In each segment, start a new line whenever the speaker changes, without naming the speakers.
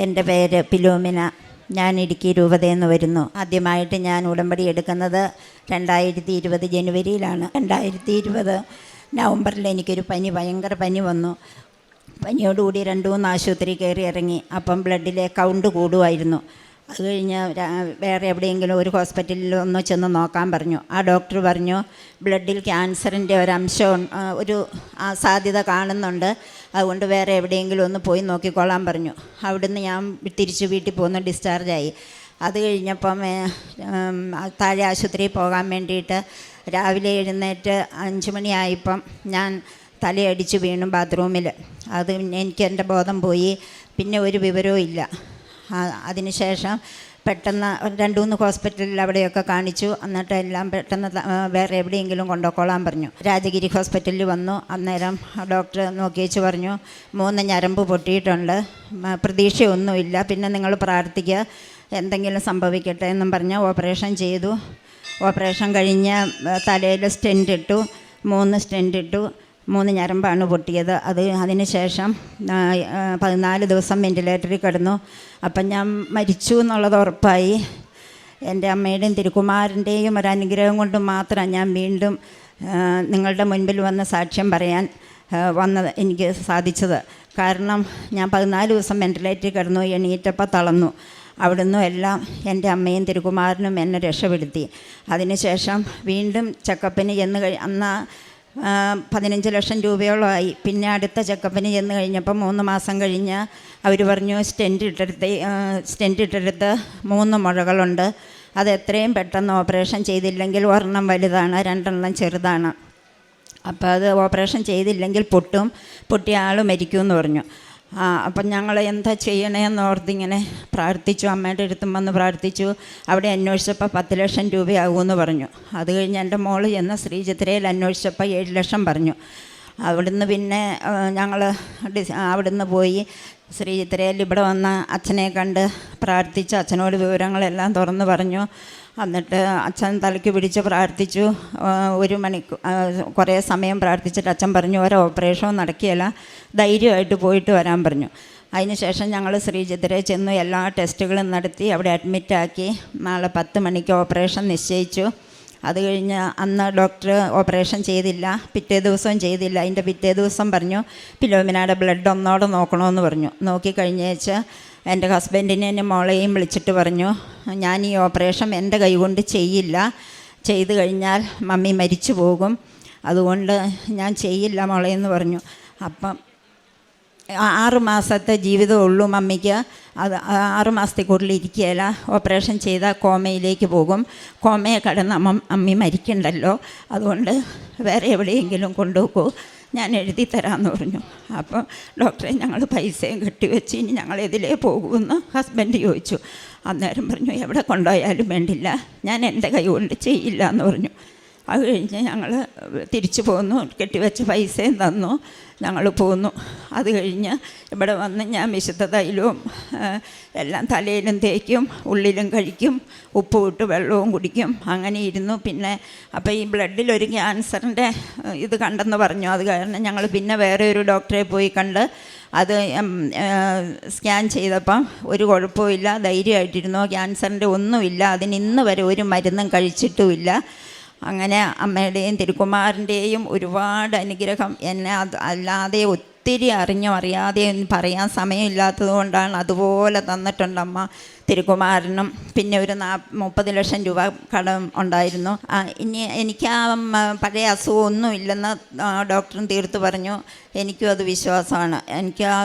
എന്റെ പേര് പിലോമിന. ഞാൻ ഇടുക്കി രൂപതയിൽ നിന്ന് വരുന്നു. ആദ്യമായിട്ട് ഞാൻ ഉടമ്പടി എടുക്കുന്നത് രണ്ടായിരത്തി ഇരുപത് ജനുവരിയിലാണ്. രണ്ടായിരത്തി ഇരുപത് നവംബറിൽ എനിക്കൊരു പനി ഭയങ്കര പനി വന്നു. പനിയോടുകൂടി രണ്ടു മൂന്ന് ആശുപത്രി കയറി ഇറങ്ങി. അപ്പം ബ്ലഡിലെ കൗണ്ട് കൂടുമായിരുന്നു. അത് കഴിഞ്ഞ് വേറെ എവിടെയെങ്കിലും ഒരു ഹോസ്പിറ്റലിൽ ഒന്ന് ചെന്ന് നോക്കാൻ പറഞ്ഞു. ആ ഡോക്ടർ പറഞ്ഞു ബ്ലഡിൽ ക്യാൻസറിന്റെ ഒരു അംശം ഒരു സാധ്യത കാണുന്നുണ്ട്. അതുകൊണ്ട് വേറെ എവിടെയെങ്കിലും ഒന്ന് പോയി നോക്കിക്കോളാൻ പറഞ്ഞു. അവിടുന്ന് ഞാൻ തിരിച്ച് വീട്ടിൽ പോകുന്ന ഡിസ്ചാർജായി അത് കഴിഞ്ഞപ്പം താഴെ ആശുപത്രിയിൽ പോകാൻ വേണ്ടിയിട്ട് രാവിലെ എഴുന്നേറ്റ് അഞ്ച് മണിയായപ്പം ഞാൻ തലയടിച്ച് വീണു ബാത്റൂമിൽ. അത് എനിക്ക് എന്റെ ബോധം പോയി. പിന്നെ ഒരു വിവരവും ഇല്ല. അതിനുശേഷം പെട്ടെന്ന് രണ്ട് മൂന്ന് ഹോസ്പിറ്റലിൽ അവിടെയൊക്കെ കാണിച്ചു. എന്നിട്ട് എല്ലാം പെട്ടെന്ന് വേറെ എവിടെയെങ്കിലും കൊണ്ടുപോയിക്കോളാൻ പറഞ്ഞു. രാജഗിരി ഹോസ്പിറ്റലിൽ വന്നു. അന്നേരം ഡോക്ടർ നോക്കിയേച്ച് പറഞ്ഞു മൂന്ന് ഞരമ്പ് പൊട്ടിയിട്ടുണ്ട്. പ്രതീക്ഷയൊന്നുമില്ല. പിന്നെ നിങ്ങൾ പ്രാർത്ഥിക്കുക. എന്തെങ്കിലും സംഭവിക്കട്ടെ എന്നും പറഞ്ഞ് ഓപ്പറേഷൻ ചെയ്തു. ഓപ്പറേഷൻ കഴിഞ്ഞ് തലയിൽ സ്റ്റെന്റ് ഇട്ടു. മൂന്ന് സ്റ്റെന്റ് ഇട്ടു. മൂന്ന് ഞരമ്പാണ് പൊട്ടിയത്. അത് അതിന് ശേഷം ആ, ആ, പതിനാല് ദിവസം വെന്റിലേറ്ററിൽ കിടന്നു. അപ്പം ഞാൻ മരിച്ചു എന്നുള്ളത് ഉറപ്പായി. എന്റെ അമ്മയുടെയും തിരുക്കുമാരന്റെയും ഒരു അനുഗ്രഹം കൊണ്ട് മാത്രം ഞാൻ വീണ്ടും നിങ്ങളുടെ മുൻപിൽ വന്ന് സാക്ഷ്യം പറയാൻ വന്നത് എനിക്ക് സാധിച്ചത്. കാരണം ഞാൻ പതിനാല് ദിവസം വെന്റിലേറ്ററിൽ കിടന്നു എണീറ്റപ്പം തളർന്നു. അവിടുന്ന് എല്ലാം എന്റെ അമ്മയും തിരുകുമാരനും എന്നെ രക്ഷപ്പെടുത്തി. അതിനുശേഷം വീണ്ടും ചെക്കപ്പിന് ചെന്ന് കഴി അന്ന് പതിനഞ്ച് ലക്ഷം രൂപയോളമായി. പിന്നെ അടുത്ത ചെക്കപ്പിന് ചെന്ന് കഴിഞ്ഞപ്പോൾ മൂന്ന് മാസം കഴിഞ്ഞ് അവർ പറഞ്ഞു സ്റ്റെന്റ് ഇട്ടെടുത്ത് സ്റ്റെന്റ് ഇട്ടെടുത്ത് മൂന്ന് മുഴകളുണ്ട്. അത് എത്രയും പെട്ടെന്ന് ഓപ്പറേഷൻ ചെയ്തില്ലെങ്കിൽ ഒരെണ്ണം വലുതാണ് രണ്ടെണ്ണം ചെറുതാണ്. അപ്പോൾ അത് ഓപ്പറേഷൻ ചെയ്തില്ലെങ്കിൽ പൊട്ടും. പൊട്ടിയ ആൾ മരിക്കുമെന്ന് പറഞ്ഞു. ആ അപ്പം ഞങ്ങൾ എന്താ ചെയ്യണേന്ന് ഓർത്തിങ്ങനെ പ്രാർത്ഥിച്ചു. അമ്മയുടെ അടുത്തും വന്ന് പ്രാർത്ഥിച്ചു. അവിടെ അന്വേഷിച്ചപ്പോൾ പത്ത് ലക്ഷം രൂപയാകുമെന്ന് പറഞ്ഞു. അത് കഴിഞ്ഞ് എന്റെ മോൾ ചെന്ന ശ്രീചിത്രയിൽ അന്വേഷിച്ചപ്പോൾ ഏഴ് ലക്ഷം പറഞ്ഞു. അവിടുന്ന് പിന്നെ ഞങ്ങൾ അവിടുന്ന് പോയി ശ്രീചിത്രയിൽ ഇവിടെ വന്ന അച്ഛനെ കണ്ട് പ്രാർത്ഥിച്ച് അച്ഛനോട് വിവരങ്ങളെല്ലാം തുറന്നു പറഞ്ഞു. എന്നിട്ട് അച്ഛൻ തലയ്ക്ക് പിടിച്ച് പ്രാർത്ഥിച്ചു. ഒരു മണിക്കൂർ കുറേ സമയം പ്രാർത്ഥിച്ചിട്ട് അച്ഛൻ പറഞ്ഞു ഒരു ഓപ്പറേഷനും നടക്കുകയില്ല. ധൈര്യമായിട്ട് പോയിട്ട് വരാൻ പറഞ്ഞു. അതിനുശേഷം ഞങ്ങൾ ശ്രീചിത്രയെ ചെന്നു എല്ലാ ടെസ്റ്റുകളും നടത്തി അവിടെ അഡ്മിറ്റാക്കി നാളെ പത്ത് മണിക്ക് ഓപ്പറേഷൻ നിശ്ചയിച്ചു. അത് കഴിഞ്ഞ് അന്ന് ഡോക്ടർ ഓപ്പറേഷൻ ചെയ്തില്ല പിറ്റേ ദിവസവും ചെയ്തില്ല. അതിന്റെ പിറ്റേ ദിവസം പറഞ്ഞു പിലോമിനയുടെ ബ്ലഡ് ഒന്നോടെ നോക്കണമെന്ന് പറഞ്ഞു. നോക്കിക്കഴിഞ്ഞേച്ച് എന്റെ ഹസ്ബൻഡിനെ എന്നെ മോളെയും വിളിച്ചിട്ട് പറഞ്ഞു ഞാൻ ഈ ഓപ്പറേഷൻ എന്റെ കൈകൊണ്ട് ചെയ്യില്ല. ചെയ്തു കഴിഞ്ഞാൽ മമ്മി മരിച്ചു പോകും. അതുകൊണ്ട് ഞാൻ ചെയ്യില്ല മോളെയെന്ന് പറഞ്ഞു. അപ്പം ആറ് മാസത്തെ ജീവിതമുള്ളൂ മമ്മിക്ക്. അത് ആറ് മാസത്തിൽ കൂടുതൽ ഇരിക്കുകയില്ല. ഓപ്പറേഷൻ ചെയ്താൽ കോമയിലേക്ക് പോകും. കോമയെ കടന്ന് അമ്മ അമ്മി മരിക്കണ്ടല്ലോ. അതുകൊണ്ട് വേറെ എവിടെയെങ്കിലും കൊണ്ടുപോകൂ. ഞാൻ എഴുതി തരാമെന്ന് പറഞ്ഞു. അപ്പോൾ ഡോക്ടറെ ഞങ്ങൾ പൈസയും കെട്ടിവെച്ച് ഇനി ഞങ്ങൾ ഇതിലേ പോകുമെന്ന് ഹസ്ബൻഡ് ചോദിച്ചു. അന്നേരം പറഞ്ഞു എവിടെ കൊണ്ടുപോയാലും വേണ്ടില്ല. ഞാൻ എന്റെ കൈ കൊണ്ട് ചെയ്യില്ല എന്ന് പറഞ്ഞു. അത് കഴിഞ്ഞ് ഞങ്ങൾ തിരിച്ചു പോന്നു. കെട്ടിവെച്ച പൈസയും തന്നു. ഞങ്ങൾ പോന്നു. അത് കഴിഞ്ഞ് ഇവിടെ വന്ന് ഞാൻ വിശുദ്ധ തൈലവും എല്ലാം തലയിലും തേക്കും ഉള്ളിലും കഴിക്കും ഉപ്പ് ഇട്ട് വെള്ളവും കുടിക്കും. അങ്ങനെ ഇരുന്നു. പിന്നെ അപ്പോൾ ഈ ബ്ലഡിലൊരു ക്യാൻസറിന്റെ ഇത് കണ്ടെന്ന് പറഞ്ഞു. അത് കാരണം ഞങ്ങൾ പിന്നെ വേറെ ഒരു ഡോക്ടറെ പോയി കണ്ട് അത് സ്കാൻ ചെയ്തപ്പം ഒരു കുഴപ്പമില്ല ധൈര്യമായിട്ടിരുന്നു. ക്യാൻസറിന്റെ ഒന്നുമില്ല. അതിന് ഇന്ന് വരെ ഒരു മരുന്നും കഴിച്ചിട്ടുമില്ല. അങ്ങനെ അമ്മയുടെയും തിരുക്കുമാറിന്റെയും ഒരുപാട് അനുഗ്രഹം എന്നെ അത് അല്ലാതെ ഒത്തിരി അറിഞ്ഞോ അറിയാതെ ഒന്നും പറയാൻ സമയമില്ലാത്തത് കൊണ്ടാണ് അതുപോലെ തന്നിട്ടുണ്ട് അമ്മ തിരുക്കുമാരനും പിന്നെ ഒരു നാ മുപ്പത് ലക്ഷം രൂപ കടം ഉണ്ടായിരുന്നു. ഇനി എനിക്ക് ആ പഴയ അസുഖമൊന്നും ഇല്ലെന്ന് ഡോക്ടറും തീർത്ത് പറഞ്ഞു. എനിക്കും അത് വിശ്വാസമാണ്. എനിക്ക് ആ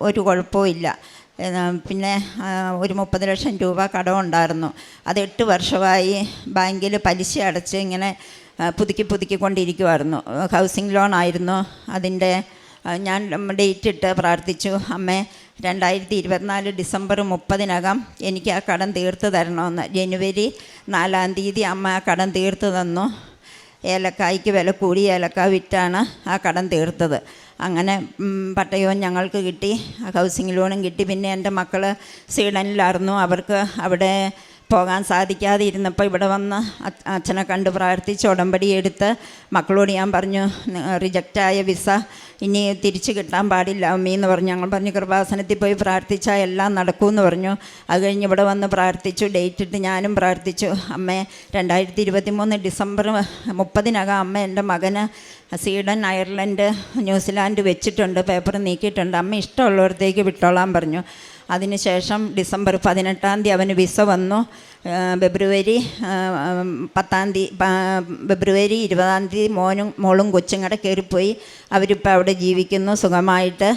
ഒരു കുഴപ്പവും ഇല്ല. പിന്നെ ഒരു മുപ്പത് ലക്ഷം രൂപ കടമുണ്ടായിരുന്നു അത് എട്ട് വർഷമായി ബാങ്കിൽ പലിശ അടച്ച് ഇങ്ങനെ പുതുക്കി പുതുക്കി പുതുക്കിക്കൊണ്ടിരിക്കുമായിരുന്നു ഹൗസിംഗ് ലോൺ ആയിരുന്നു അതിന്റെ ഞാൻ ഡേറ്റ് ഇട്ട് പ്രാർത്ഥിച്ചു. അമ്മേ രണ്ടായിരത്തി ഇരുപത്തിനാല് ഡിസംബർ മുപ്പതിനകം എനിക്ക് ആ കടം തീർത്ത് തരണമെന്ന്. ജനുവരി നാലാം തീയതി അമ്മ ആ കടം തീർത്ത് തന്നു. ഏലക്കായ്ക്ക് വില കൂടി ഏലക്ക വിറ്റാണ് ആ കടം തീർത്തത്. അങ്ങനെ പട്ടയവും ഞങ്ങൾക്ക് കിട്ടി ഹൗസിംഗ് ലോണും കിട്ടി. പിന്നെ എന്റെ മക്കൾ സ്വീഡനിലായിരുന്നു. അവർക്ക് അവിടെ പോകാൻ സാധിക്കാതെ ഇരുന്നപ്പോൾ ഇവിടെ വന്ന് അച്ഛനെ കണ്ട് പ്രാർത്ഥിച്ച് ഉടമ്പടി എടുത്ത് മക്കളോട് ഞാൻ പറഞ്ഞു റിജക്റ്റായ വിസ ഇനി തിരിച്ചു കിട്ടാൻ പാടില്ല. അമ്മീ എന്ന് പറഞ്ഞു ഞങ്ങൾ പറഞ്ഞു കൃപാസനത്തിൽ പോയി പ്രാർത്ഥിച്ചാൽ എല്ലാം നടക്കുമെന്ന് പറഞ്ഞു. അത് കഴിഞ്ഞ് ഇവിടെ വന്ന് പ്രാർത്ഥിച്ചു ഡേറ്റ് ഇട്ട് ഞാനും പ്രാർത്ഥിച്ചു. അമ്മേ രണ്ടായിരത്തി ഇരുപത്തി മൂന്ന് ഡിസംബർ മുപ്പതിനകം അമ്മ എന്റെ മകന് സ്വീഡൻ അയർലൻഡ് ന്യൂസിലാൻഡ് വെച്ചിട്ടുണ്ട് പേപ്പർ നീക്കിയിട്ടുണ്ട്. അമ്മ ഇഷ്ടമുള്ളവരത്തേക്ക് വിട്ടോളാൻ പറഞ്ഞു. അതിനുശേഷം ഡിസംബർ പതിനെട്ടാം തീയതി അവന് വിസ വന്നു. ഫെബ്രുവരി പത്താം തീയതി ഫെബ്രുവരി ഇരുപതാം തീയതി മോനും മോളും കൊച്ചും കൂടെ കയറിപ്പോയി. അവരിപ്പോൾ അവിടെ ജീവിക്കുന്നു സുഖമായിട്ട്.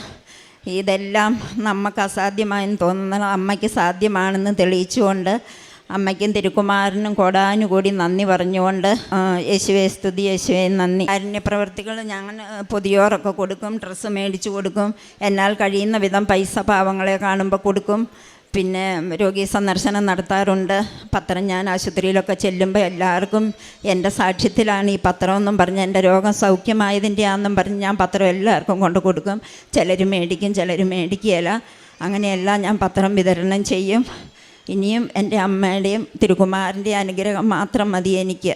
ഇതെല്ലാം നമുക്ക് അസാധ്യമായെന്ന് തോന്നുന്ന അമ്മയ്ക്ക് സാധ്യമാണെന്ന് തെളിയിച്ചുകൊണ്ട് അമ്മയ്ക്കും തിരുക്കുമാരനും കോടാനുകൂടി നന്ദി പറഞ്ഞുകൊണ്ട് യേശുവെ സ്തുതി യേശുവെ നന്ദി. കാരുണ്യപ്രവർത്തികൾ ഞങ്ങൾ പൊതിയോറൊക്കെ കൊടുക്കും ഡ്രസ്സ് മേടിച്ചു കൊടുക്കും. എന്നാൽ കഴിയുന്ന വിധം പൈസ പാവങ്ങളെ കാണുമ്പോൾ കൊടുക്കും. പിന്നെ രോഗി സന്ദർശനം നടത്താറുണ്ട്. പത്രം ഞാൻ ആശുപത്രിയിലൊക്കെ ചെല്ലുമ്പോൾ എല്ലാവർക്കും എന്റെ സാക്ഷ്യത്തിലാണ് ഈ പത്രമെന്നും പറഞ്ഞ് എന്റെ രോഗം സൗഖ്യമായതിന്റെ ആണെന്നും പറഞ്ഞ് ഞാൻ പത്രം എല്ലാവർക്കും കൊണ്ട് കൊടുക്കും. ചിലർ മേടിക്കും ചിലർ മേടിക്കുകയില്ല. അങ്ങനെയെല്ലാം ഞാൻ പത്രം വിതരണം ചെയ്യും. ഇനിയും എന്റെ അമ്മയുടെയും തിരുകുമാരന്റെയും അനുഗ്രഹം മാത്രം മതി എനിക്ക്.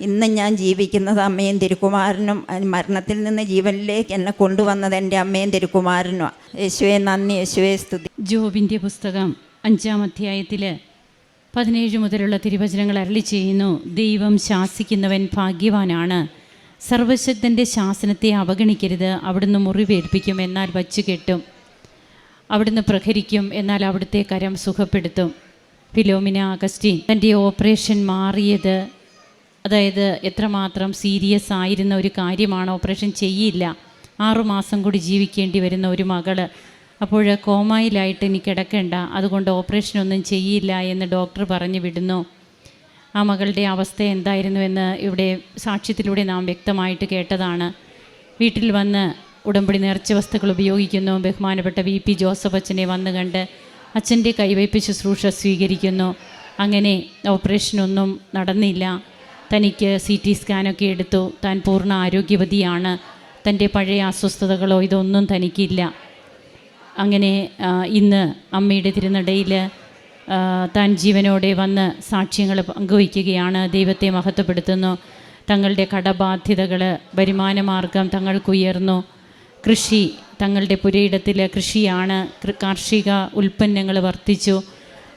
ഇന്ന് ഞാൻ ജീവിക്കുന്നത് അമ്മയും തിരുക്കുമാരനും മരണത്തിൽ നിന്ന് ജീവനിലേക്ക് എന്നെ കൊണ്ടുവന്നത് എന്റെ അമ്മയും തിരുക്കുമാരനുമാണ് യേശുവെ നന്ദി യേശുവെ സ്തുതി.
ജോബിന്റെ പുസ്തകം അഞ്ചാം അധ്യായത്തിൽ പതിനേഴ് മുതലുള്ള തിരുവചനങ്ങൾ അരളി ചെയ്യുന്നു. ദൈവം ശാസിക്കുന്നവൻ ഭാഗ്യവാനാണ്. സർവശക്തന്റെ ശാസനത്തെ അവഗണിക്കരുത് അവിടുന്ന് മുറിവേൽപ്പിക്കും എന്നാൽ വച്ചു കെട്ടും അവിടുന്ന് പ്രഹരിക്കും എന്നാൽ അവിടുത്തെ കരം സുഖപ്പെടുത്തും. ഫിലോമിന അഗസ്റ്റിൻ തന്റെ ഓപ്പറേഷൻ മാറിയത് അതായത് എത്രമാത്രം സീരിയസ് ആയിരുന്ന ഒരു കാര്യമാണ് ഓപ്പറേഷൻ ചെയ്യില്ല. ആറുമാസം കൂടി ജീവിക്കേണ്ടി വരുന്ന ഒരു മകൾ. അപ്പോൾ കോമായിലായിട്ട് ഇനി കിടക്കേണ്ട അതുകൊണ്ട് ഓപ്പറേഷനൊന്നും ചെയ്യില്ല എന്ന് ഡോക്ടർ പറഞ്ഞു വിടുന്നു. ആ മകളുടെ അവസ്ഥ എന്തായിരുന്നുവെന്ന് ഇവിടെ സാക്ഷ്യത്തിലൂടെ നാം വ്യക്തമായിട്ട് കേട്ടതാണ്. വീട്ടിൽ വന്ന് ഉടമ്പടി നേർച്ച വസ്തുക്കൾ ഉപയോഗിക്കുന്നു. ബഹുമാനപ്പെട്ട വി പി ജോസഫ് അച്ഛനെ വന്നു കണ്ട് അച്ഛന്റെ കൈവയ്പ് ശുശ്രൂഷ സ്വീകരിക്കുന്നു. അങ്ങനെ ഓപ്പറേഷനൊന്നും നടന്നില്ല. തനിക്ക് സി ടി സ്കാനൊക്കെ എടുത്തു. താൻ പൂർണ ആരോഗ്യവതിയാണ്. തന്റെ പഴയ അസ്വസ്ഥതകളോ ഇതൊന്നും തനിക്കില്ല. അങ്ങനെ ഇന്ന് അമ്മയുടെ തിരുനടയിൽ താൻ ജീവനോടെ വന്ന് സാക്ഷ്യങ്ങൾ പങ്കുവയ്ക്കുകയാണ്. ദൈവത്തെ മഹത്വപ്പെടുത്തുന്നു. തങ്ങളുടെ കടബാധ്യതകൾ വരുമാനമാർഗം തങ്ങൾക്കുയർന്നു. കൃഷി തങ്ങളുടെ പുരയിടത്തിലെ കൃഷിയാണ് കാർഷിക ഉൽപ്പന്നങ്ങൾ വർദ്ധിച്ചു.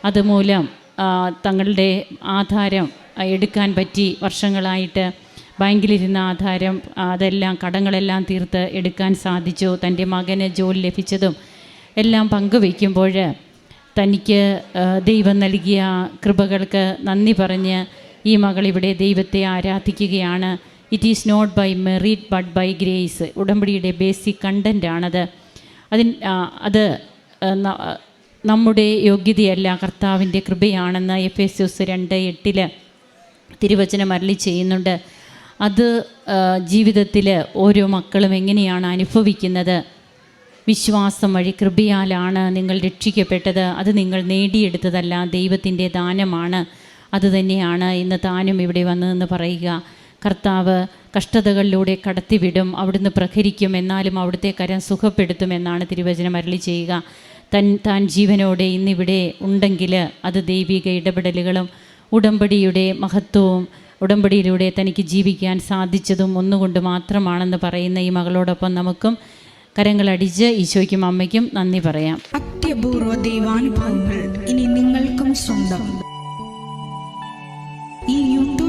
അതുമൂലം തങ്ങളുടെ ആധാരം എടുക്കാൻ പറ്റി വർഷങ്ങളായിട്ട് ബാങ്കിലിരുന്ന ആധാരം അതെല്ലാം കടങ്ങളെല്ലാം തീർത്ത് എടുക്കാൻ സാധിച്ചു. തന്റെ മകന് ജോലി ലഭിച്ചതും എല്ലാം പങ്കുവയ്ക്കുമ്പോൾ തനിക്ക് ദൈവം നൽകിയ കൃപകൾക്ക് നന്ദി പറഞ്ഞ് ഈ മകൾ ഇവിടെ ദൈവത്തെ ആരാധിക്കുകയാണ്. It is not by merit but by grace ഉടമ്പടിയുടെ ബേസിക് കണ്ടന്റാണത് അതിൻ അത് നമ്മുടെ യോഗ്യതയല്ല കർത്താവിന്റെ കൃപയാണെന്ന് എഫ് എസ് എസ് രണ്ട് എട്ടിൽ തിരുവചനം അരളി ചെയ്യുന്നുണ്ട്. അത് ജീവിതത്തിൽ ഓരോ മക്കളും എങ്ങനെയാണ് അനുഭവിക്കുന്നത്? വിശ്വാസം വഴി കൃപയാലാണ് നിങ്ങൾ രക്ഷിക്കപ്പെട്ടത്. അത് നിങ്ങൾ നേടിയെടുത്തതല്ല ദൈവത്തിന്റെ ദാനമാണ്. അതുതന്നെയാണ് ഇന്ന് താനും ഇവിടെ വന്നതെന്ന് പറയുക. കർത്താവ് കഷ്ടതകളിലൂടെ കടത്തിവിടും അവിടുന്ന് പ്രഹരിക്കും എന്നാലും അവിടുത്തെ കരം സുഖപ്പെടുത്തും എന്നാണ് തിരുവചനം അരളി ചെയ്യുക. തൻ താൻ ജീവനോടെ ഇന്നിവിടെ ഉണ്ടെങ്കിൽ അത് ദൈവിക ഇടപെടലുകളും ഉടമ്പടിയുടെ മഹത്വവും ഉടമ്പടിയിലൂടെ തനിക്ക് ജീവിക്കാൻ സാധിച്ചതും ഒന്നുകൊണ്ട് മാത്രമാണെന്ന് പറയുന്ന ഈ മകളോടൊപ്പം നമുക്കും കരങ്ങളടിച്ച് ഈശോയ്ക്കും അമ്മയ്ക്കും നന്ദി പറയാം.
അത്യപൂർവ ദൈവാനുഭവങ്ങൾ ഇനി നിങ്ങൾക്കും സ്വന്തം.